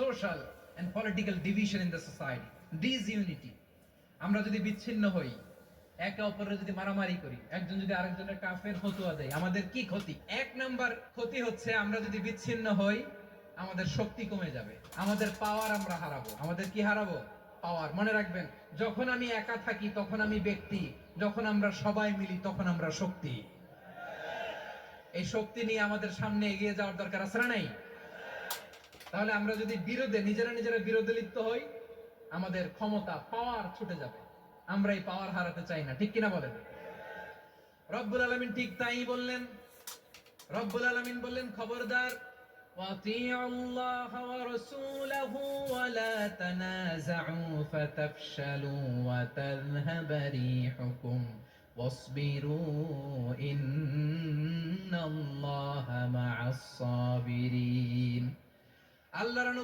social and political division in the society. Disunity. আমরা যদি বিচ্ছিন্ন হই, একে অপরের যদি মারামারি করি, একজন যদি আরেকজনের কাফের ফতুয়া দেয়, আমাদের কি ক্ষতি? এক নাম্বার ক্ষতি হচ্ছে আমরা যদি বিচ্ছিন্ন হই, আমাদের শক্তি কমে যাবে, আমাদের পাওয়ার আমরা হারাবো। আমাদের কি হারাবো? পাওয়ার মনে রাখবেন, যখন আমি একা থাকি, তখন আমি ব্যক্তি। যখন আমরা সবাই মিলি, তখন আমরা শক্তি। এই শক্তি নিয়ে আমাদের সামনে এগিয়ে যাওয়ার দরকার আছে না নাই? তাহলে আমরা যদি বিরোধে নিজেরা নিজেরা বিরোধে লিপ্ত হই আমাদের ক্ষমতা পাওয়ার ছুটে যাবে আমরা এই পাওয়ার হারাতে চাই না ঠিক কিনা বলেন রব্বুল আলমিন ঠিক তাই বললেন রব্বুল আলমিন বললেন খবরদার وَأَطِيعُوا اللَّهَ وَرَسُولَهُ وَلَا تَنَازَعُوا فَتَفْشَلُوا وَتَذْهَبَ رِيحُكُمْ وَاصْبِرُوا إِنَّ اللَّهَ مَعَ الصَّابِرِينَ আল্লাহর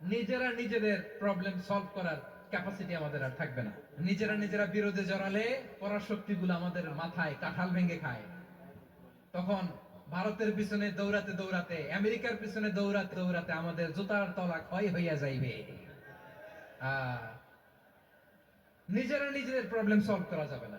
নিজেরা নিজেদের প্রবলেম সলভ করার ক্যাপাসিটি আমাদের আর থাকবে না। নিজেরা নিজেরা বিরোধে জড়ালে পরাশক্তিগুলো আমাদের মাথায় কাঁঠাল ভেঙে খায়। তখন ভারতের পিছনে দৌড়াতে দৌড়াতে, আমেরিকার পিছনে দৌড়াতে দৌড়াতে আমাদের জুতার তলা ক্ষয় হইয়া যাইবে। নিজেরা নিজেদের প্রবলেম সলভ করা যাবে না।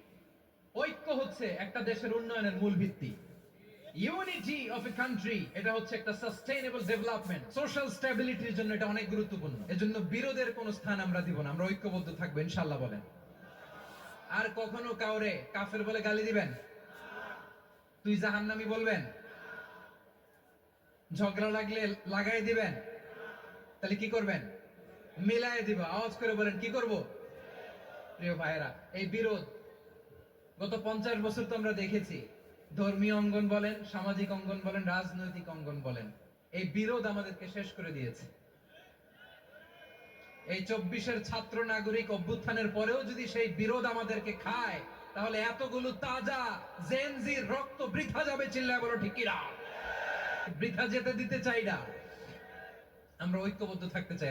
ঐক্য হচ্ছে একটা দেশের উন্নয়নের মূল ভিত্তি। ইউনিটি অফ এ কান্ট্রি এটা হচ্ছে একটা সাস্টেইনেবল ডেভেলপমেন্ট সোশ্যাল স্টেবিলিটির জন্য এটা অনেক গুরুত্বপূর্ণ। এজন্য বিরোধের কোনো স্থান আমরা দিব না, আমরা ঐক্যবদ্ধ থাকব, ইনশাআল্লাহ বলেন। আর কখনো কাউরে কাফের বলে গালি দিবেন? তুই জাহান্নামি বলবেন? ঝগড়া লাগলে লাগাই দিবেন? তাহলে কি করবেন? মিলাই দিব, আওয়াজ করে বলেন, কি করব? প্রিয় ভাইরা এই বিরোধ গত পঞ্চাশ বছর তো আমরা দেখেছি, ধর্মীয় অঙ্গন বলেন, সামাজিক অঙ্গন বলেন, রাজনৈতিক অঙ্গন বলেন, এই বিরোধ আমাদেরকে শেষ করে দিয়েছে। এই চব্বিশের ছাত্র নাগরিক অভ্যুত্থানের পরেও যদি সেই বিরোধ আমাদেরকে খায়, তাহলে এতগুলো তাজা জেনজির রক্ত বৃথা যাবে চিল্লায় বলো ঠিক কিনা? বৃথা যেতে দিতে চাই না। আমরা ঐক্যবদ্ধ থাকতে চাই।